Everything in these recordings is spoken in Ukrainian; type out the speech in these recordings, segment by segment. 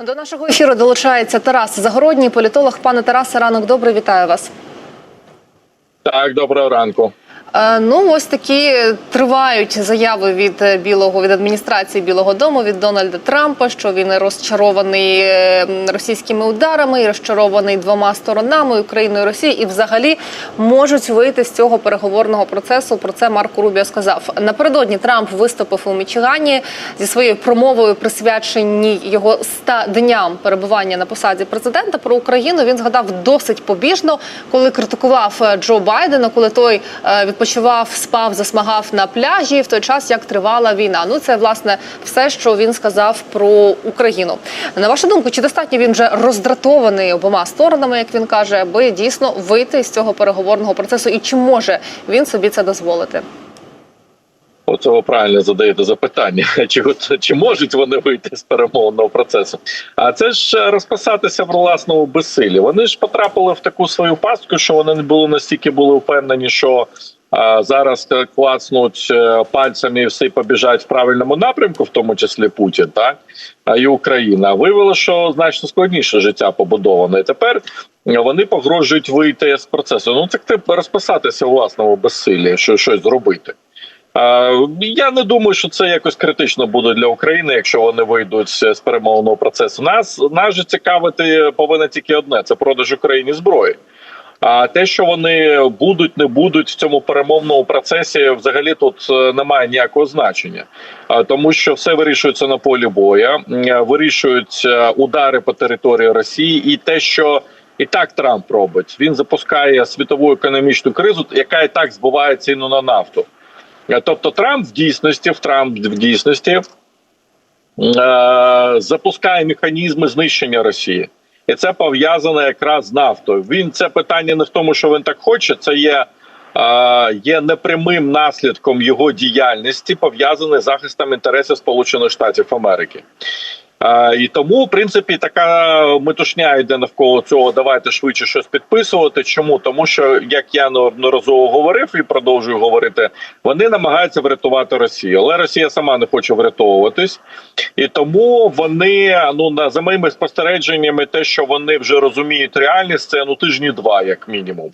До нашого ефіру долучається Тарас Загородній, політолог. Пане Тарасе, ранок добрий, вітаю вас. Так, доброго ранку. Е, Ну, ось такі тривають заяви від е, білого від адміністрації Білого Дому від Дональда Трампа, що він розчарований е, російськими ударами розчарований двома сторонами Україною і Росією, і взагалі можуть вийти з цього переговорного процесу. Про це Марко Рубіо сказав. Напередодні Трамп виступив у Мічигані зі своєю промовою, присвяченій його 100 дням перебування на посаді президента. Про Україну він згадав досить побіжно, коли критикував Джо Байдена, коли той е, відпочивав, спав, засмагав на пляжі в той час, як тривала війна. Ну це власне все, що він сказав про Україну. На вашу думку, чи достатньо він вже роздратований обома сторонами, як він каже, аби дійсно вийти з цього переговорного процесу, і чи може він собі це дозволити? Оцього правильно задаєте запитання. Чи чи можуть вони вийти з перемовного процесу? А це ж розписатися в власному безсилі. Вони ж потрапили в таку свою пастку, що вони не були настільки були впевнені, що зараз е, клацнуть е, пальцями і всі побіжать в правильному напрямку, в тому числі Путін, так і Україна. А що значно складніше життя побудоване. І тепер вони погрожують вийти з процесу. Ну це тип розписатися у власному безсилі, що щось зробити. Я не думаю, що це якось критично буде для України, якщо вони вийдуть з перемовного процесу. Нас нас же цікавити повинно тільки одне: це продаж Україні зброї. А те, що вони будуть, не будуть в цьому перемовному процесі, взагалі тут е, немає ніякого значення, тому що все вирішується на полі боя, м, вирішують е, удари по території Росії, і те, що і так Трамп робить, він запускає світову економічну кризу, яка і так збиває ціну на нафту. Е, Тобто Трамп в дійсності, в Трамп в дійсності е, запускає механізми знищення Росії, і це пов'язано якраз з нафтою. Він це питання не в тому, що він так хоче. Це є, є непрямим наслідком його діяльності, пов'язаний з захистом інтересів Сполучених Штатів Америки. І тому, в принципі, така метушня йде навколо цього. Давайте швидше щось підписувати. Чому? Тому що, як я неодноразово говорив і продовжую говорити, вони намагаються врятувати Росію, але Росія сама не хоче врятовуватись, і тому вони ну на за моїми спостереженнями, те, що вони вже розуміють реальність, це ну тижні два, як мінімум.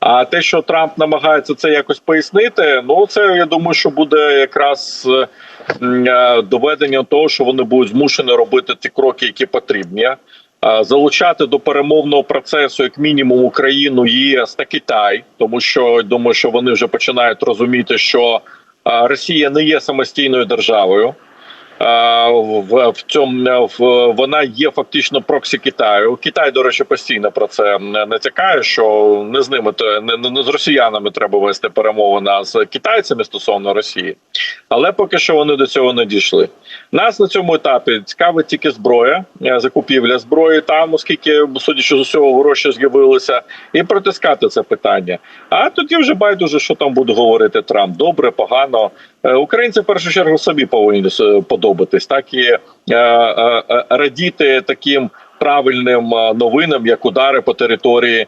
А те, що Трамп намагається це якось пояснити, ну це я думаю, що буде якраз е, доведення того, що вони будуть змушені робити ті кроки, які потрібні. Е, Залучати до перемовного процесу як мінімум Україну, ЄС та Китай, тому що думаю, що вони вже починають розуміти, що е, Росія не є самостійною державою. В, в цьому в, вона є фактично проксі Китаю. Китай, до речі, постійно про це натякає, що не з ними то не, не з росіянами треба вести перемовини, а з китайцями стосовно Росії. Але поки що вони до цього не дійшли. Нас на цьому етапі цікавить тільки зброя, е, закупівля зброї там, оскільки, судячи з усього, гроші з'явилися, і протискати це питання. А тоді вже байдуже, що там буде говорити Трамп. Добре, погано. Е, Українці в першу чергу собі повинні е, подобатись, так і е, радіти таким правильним новинам, як удари по території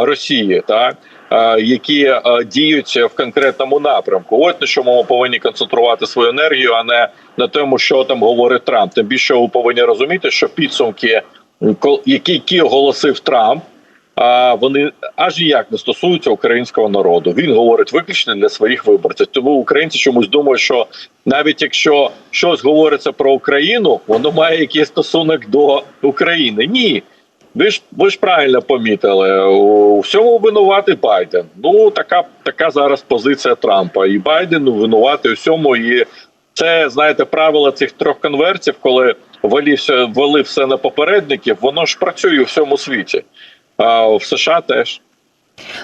Росії, так. Які діють в конкретному напрямку, от на чому ми повинні концентрувати свою енергію, а не на тому, що там говорить Трамп. Тим більше ви повинні розуміти, що підсумки, які оголосив Трамп, а вони аж ніяк не стосуються українського народу. Він говорить виключно для своїх виборців. Тому українці чомусь думають, що навіть якщо щось говориться про Україну, воно має якийсь стосунок до України. Ні. Ви ж ви ж правильно помітили, у всьому винуватий Байден. Ну така така зараз позиція Трампа. І Байден винуватий у всьому. І це знаєте правило цих трьох конвертів, коли ввели все, все на попередників, воно ж працює у всьому світі. А в США теж.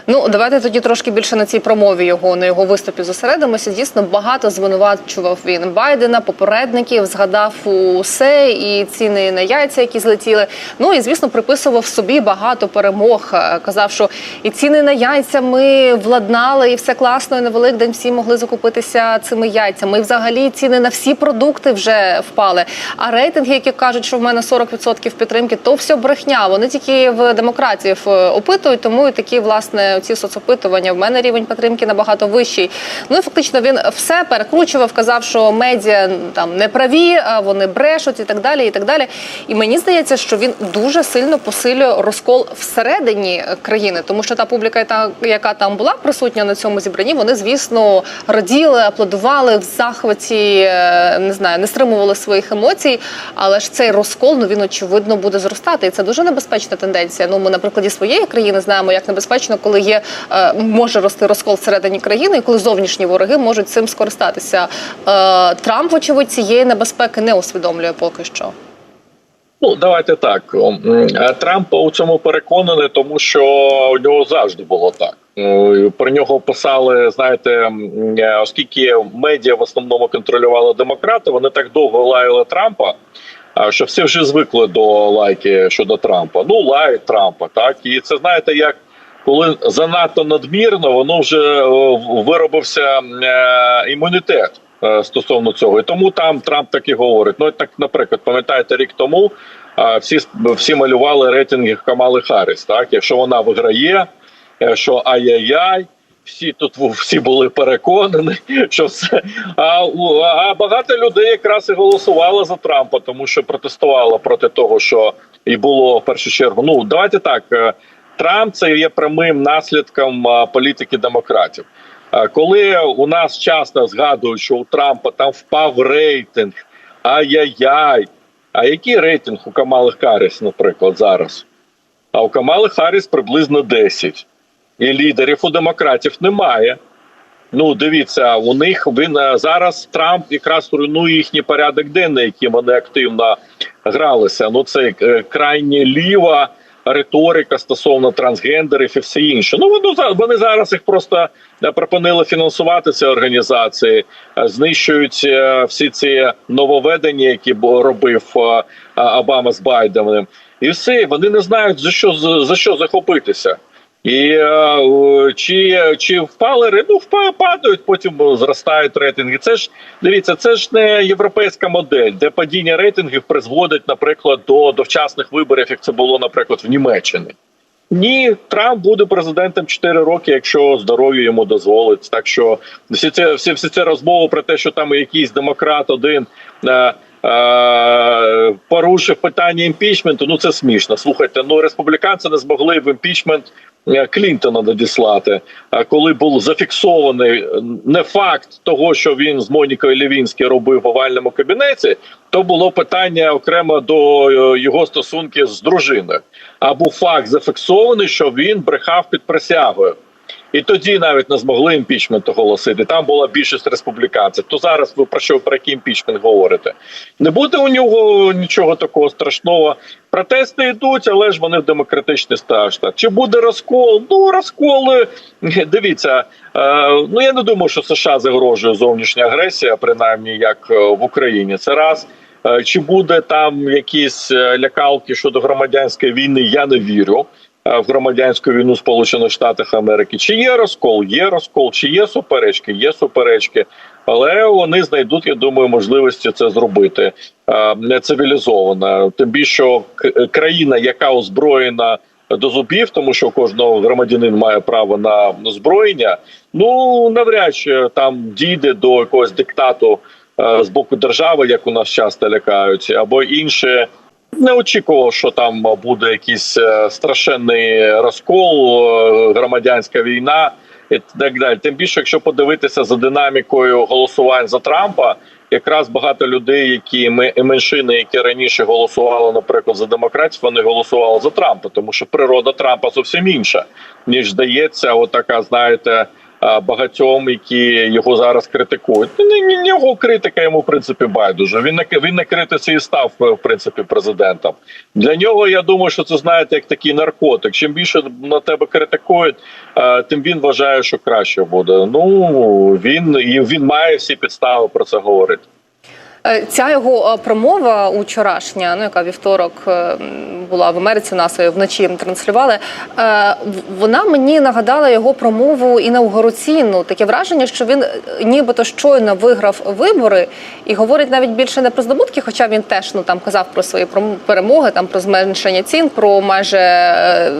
Ну давайте тоді трошки більше на цій промові його на його виступі зосередимося. Дійсно багато звинувачував він Байдена, попередників, згадав усе і ціни на яйця, які злетіли. Ну і звісно, приписував собі багато перемог. Е, Казав, що і ціни на яйця ми владнали, і все класно. І на Великдень всі могли закупитися цими яйцями. І взагалі ціни на всі продукти вже впали. А рейтинги, які кажуть, що в мене 40% підтримки, то все брехня. Вони тільки в демократів е, опитують, тому і такі власне власне ці соцопитування. В мене рівень підтримки набагато вищий. Ну і фактично він все перекручував, казав, що медіа там не праві, а вони брешуть і так далі. І так далі. І мені здається, що він дуже сильно посилює розкол всередині країни, тому що та публіка, яка- яка там була присутня на цьому зібранні, вони звісно раділи, аплодували в захваті, е, не знаю, не стримували своїх емоцій. Але ж цей розкол ну він очевидно буде зростати, і це дуже небезпечна тенденція. Ну ми на прикладі своєї країни знаємо, як небезпечно, коли є е, може рости розкол всередині країни, і коли зовнішні вороги можуть цим скористатися. Е, Трамп, вочевидь, цієї небезпеки не усвідомлює поки що. Ну, давайте так. Е, Трамп у цьому переконаний, тому що у нього завжди було так. Про нього писали, знаєте, оскільки медіа в основному контролювали демократи, вони так довго лаяли Трампа. Що всі вже звикли до лайки щодо Трампа. Ну, лають Трампа, так і це знаєте, як коли занадто надмірно, воно вже е, виробився е, імунітет е, стосовно цього. І тому там Трамп так і говорить. Ну, так, наприклад, пам'ятаєте, рік тому всі всі малювали рейтинги Камали Харріс. Так, якщо вона виграє, що ай-яй-яй. Всі тут всі були переконані, що все. А, а багато людей якраз і голосувало за Трампа, тому що протестувало проти того, що і було в першу чергу. Ну давайте так. Трамп це є прямим наслідком політики демократів. Коли у нас часто згадують, що у Трампа там впав рейтинг, ай-яй-яй. А який рейтинг у Камали Харріс, наприклад, зараз? А у Камали Харріс приблизно 10. І лідерів у демократів немає. Ну, дивіться, у них він зараз Трамп якраз руйнує їхній порядок денний, яким вони активно гралися. Ну, це е, крайні ліва риторика стосовно трансгендерів і все інше. Ну вони вони зараз їх просто пропонили припинили фінансувати ці організації, е, знищують е, всі ці нововведення, які робив е, Обама з Байденом. І все, вони не знають за що за що захопитися. І е, чи, чи впали ри- ну, впа- падають, потім зростають рейтинги. Це ж дивіться, це ж не європейська модель, де падіння рейтингів призводить, наприклад, до довчасних виборів, як це було, наприклад, в Німеччині. Ні, Трамп буде президентом 4 роки, якщо здоров'я йому дозволить. Так що всі це всі, всі ці розмови про те, що там якийсь демократ один е, е, порушив питання імпічменту. Ну це смішно. Слухайте, ну республіканці не змогли в імпічмент е, Клінтона надіслати. Коли був зафіксований е, не факт того, що він з Монікою Лівінською робив в овальному кабінеті, то було питання окремо до е, його стосунків з дружиною. А був факт зафіксований, що він брехав під присягою. І тоді навіть не змогли імпічмент оголосити. Там була більшість республіканців. То зараз ви про що про який імпічмент говорите? Не буде у нього нічого такого страшного. Протести йдуть, але ж вони в демократичний штат. Чи буде розкол? Ну розколи дивіться. Е, ну я не думаю, що США загрожує зовнішня агресія, принаймні як е, в Україні. Це раз. Е, Чи буде там якісь е, лякалки щодо громадянської війни? Я не вірю е, в громадянську війну Сполучених Штатів Америки. Чи є розкол? Є розкол, чи є суперечки? Є суперечки, але вони знайдуть, я думаю, можливості це зробити е, не цивілізовано. Тим більше країна, яка озброєна. До зубів, тому що кожного громадянин має право на озброєння. Ну навряд чи там дійде до якогось диктату е, з боку держави, як у нас часто лякають, або інше. Не очікував, що там буде якийсь е, страшенний розкол, е, громадянська війна і так далі. Тим більше, якщо подивитися за динамікою голосувань за Трампа, якраз багато людей, які ми меншини, які раніше голосували, наприклад, за демократів, вони голосували за Трампа, тому що природа Трампа зовсім інша, ніж здається, отака, знаєте. А, Багатьом, які його зараз критикують, ну ні, ні, його критика йому в принципі байдуже. Він не він не критиці і став в принципі президентом. Для нього я думаю, що це знаєте як такий наркотик. Чим більше на тебе критикують, е, тим він вважає, що краще буде. Ну він і він має всі підстави про це говорити. Е, Ця його е, промова учорашня, ну яка вівторок е, була в Америці, нас вночі транслювали. Вона мені нагадала його промову інаугураційну. Таке враження, що він нібито щойно виграв вибори і говорить навіть більше не про здобутки, хоча він теж ну там казав про свої перемоги, там про зменшення цін, про майже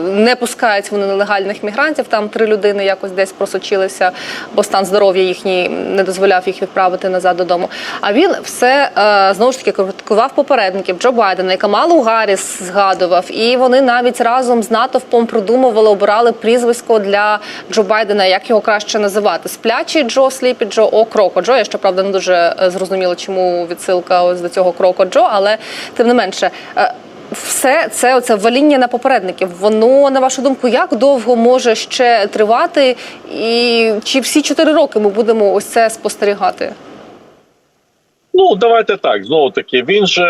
не пускають вони нелегальних мігрантів. Там три людини якось десь просочилися, бо стан здоров'я їхній не дозволяв їх відправити назад додому. А він все е, знову ж таки критикував попередників Джо Байдена і Камалу Гарріс згадував. І вони навіть разом з натовпом продумували, обирали прізвисько для Джо Байдена, як його краще називати: сплячий Джо, сліпі Джо, о Кроко Джо. Я щоправда не дуже е, зрозуміла, чому відсилка ось до цього Кроко Джо, але тим не менше. е, все це оце ваління на попередників. Воно на вашу думку, як довго може ще тривати, і чи всі чотири роки ми будемо ось це спостерігати? Ну давайте так. Знову таки, він же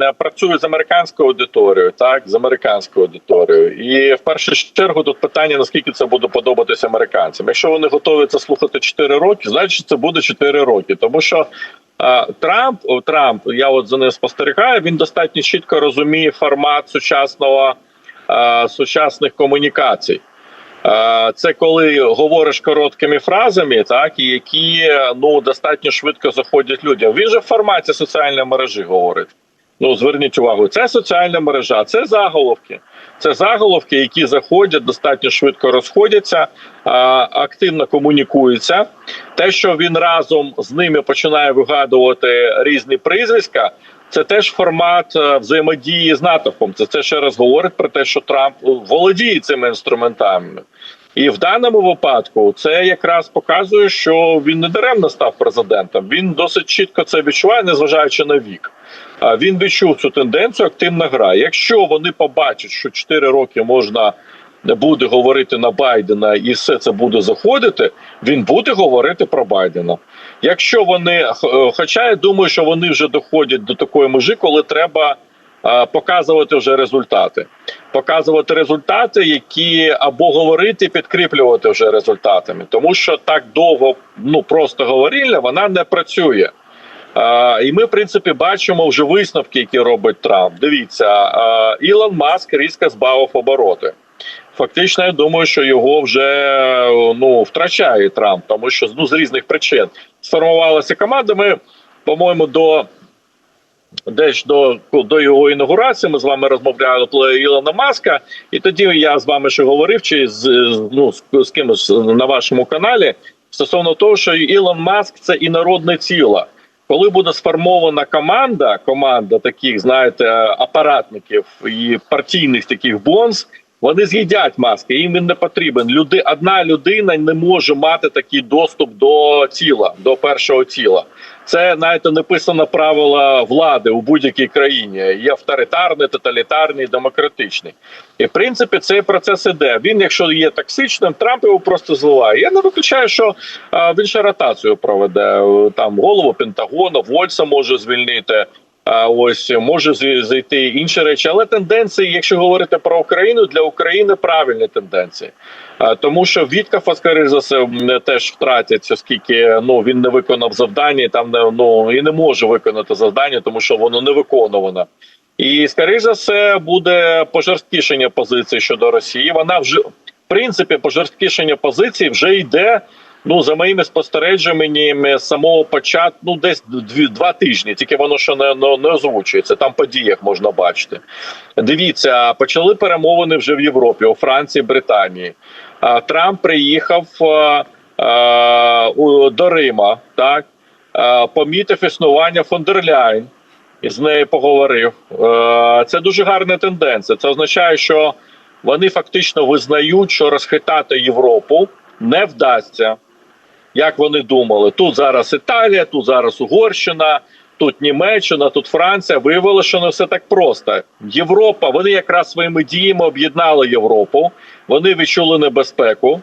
е, працює з американською аудиторією, так з американською аудиторією. І в першу чергу тут питання: наскільки це буде подобатися американцям. Якщо вони готові це слухати 4 роки, значить це буде 4 роки, тому що. е, Трамп, Трамп, я от за ним спостерігаю. Він достатньо чітко розуміє формат сучасного е, сучасних комунікацій. Це коли говориш короткими фразами, так і які ну достатньо швидко заходять людям. Він же в форматі соціальної мережі говорить. Ну зверніть увагу, це соціальна мережа, це заголовки. Це заголовки, які заходять достатньо швидко розходяться, активно комунікуються. Те, що він разом з ними починає вигадувати різні прізвиська, це теж формат е, взаємодії з натовпом. Це, це ще раз говорить про те, що Трамп володіє цими інструментами. І в даному випадку це якраз показує, що він не даремно став президентом. Він досить чітко це відчуває, незважаючи на вік. А Він відчув цю тенденцію активна гра. Якщо вони побачать, що 4 роки можна буде говорити на Байдена, і все це буде заходити, він буде говорити про Байдена. Якщо вони, хоча я думаю, що вони вже доходять до такої межі, коли треба е, показувати вже результати, показувати результати, які або говорити, підкріплювати вже результатами, тому що так довго, ну просто говорільня, вона не працює. Е, і ми, в принципі, бачимо вже висновки, які робить Трамп. Дивіться, е, Ілон Маск різко збавив обороти. Фактично, я думаю, що його вже ну втрачає Трамп, тому що ну з різних причин сформувалася команда. Ми, по-моєму, до десь до, до його інаугурації ми з вами розмовляли про Ілона Маска, і тоді я з вами ще говорив, чи з ну з, з кимось на вашому каналі стосовно того, що Ілон Маск це інородне тіло. Коли буде сформована команда, команда таких, знаєте, апаратників і партійних таких бонз, вони з'їдять маски. Їм він не потрібен. Люди, одна людина не може мати такий доступ до тіла, до першого тіла. Це знаєте, написано правила влади у будь-якій країні. Є авторитарний, тоталітарний, демократичний. І в принципі цей процес іде. Він, якщо є токсичним, Трамп його просто зливає. Я не виключаю, що він ще ротацію проведе там голову Пентагону, Вольса може звільнити. А ось може зайти інші речі, але тенденції, якщо говорити про Україну, для України правильні тенденції, тому що Віткафа, скоріш за все, теж втратять, оскільки ну він не виконав завдання, там не ну і не може виконати завдання, тому що воно не виконувано. І скоріш за все буде пожорсткішення позиції щодо Росії. Вона вже в принципі пожорсткішення позиції вже йде. Ну, за моїми спостереженнями самого початку, ну десь дві два тижні, тільки воно ще не, не, не озвучується. Там по діях можна бачити. Дивіться, почали перемовини вже в Європі, у Франції, Британії. А, Трамп приїхав а, а, до Рима, так а, помітив існування Фондерляйн і з нею поговорив. Е, Це дуже гарна тенденція. Це означає, що вони фактично визнають, що розхитати Європу не вдасться, як вони думали. Тут зараз Італія, тут зараз Угорщина, тут Німеччина, тут Франція. Виявилося, що не все так просто. Європа, вони якраз своїми діями об'єднали Європу, вони відчули небезпеку.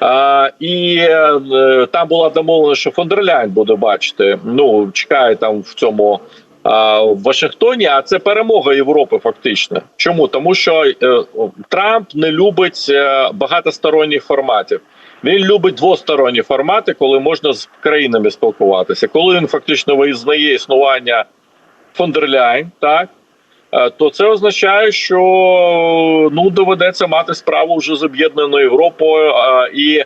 А, і е, там була домовлена, що Фондерляйн буде бачити. Ну чекає там в цьому а, в Вашингтоні. А це перемога Європи, фактично. Чому тому, що е, Трамп не любить е, багатосторонніх форматів. Він любить двосторонні формати, коли можна з країнами спілкуватися. Коли він фактично визнає існування фондерляйн, так е, то це означає, що ну доведеться мати справу вже з об'єднаною Європою е, і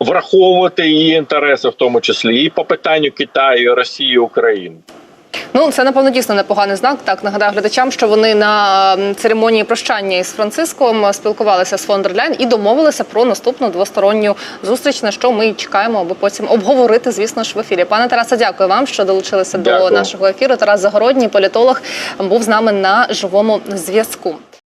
враховувати її інтереси, в тому числі і по питанню Китаю, Росії, України. Ну, це напевно дійсно непоганий знак. Так нагадаю глядачам, що вони на церемонії прощання із Франциском спілкувалися з фон дер Ляйн і домовилися про наступну двосторонню зустріч, на що ми чекаємо, аби потім обговорити, звісно ж, в ефірі. Пане Тарасе, дякую вам, що долучилися до нашого ефіру. Тарас Загородній, політолог, був з нами на живому зв'язку.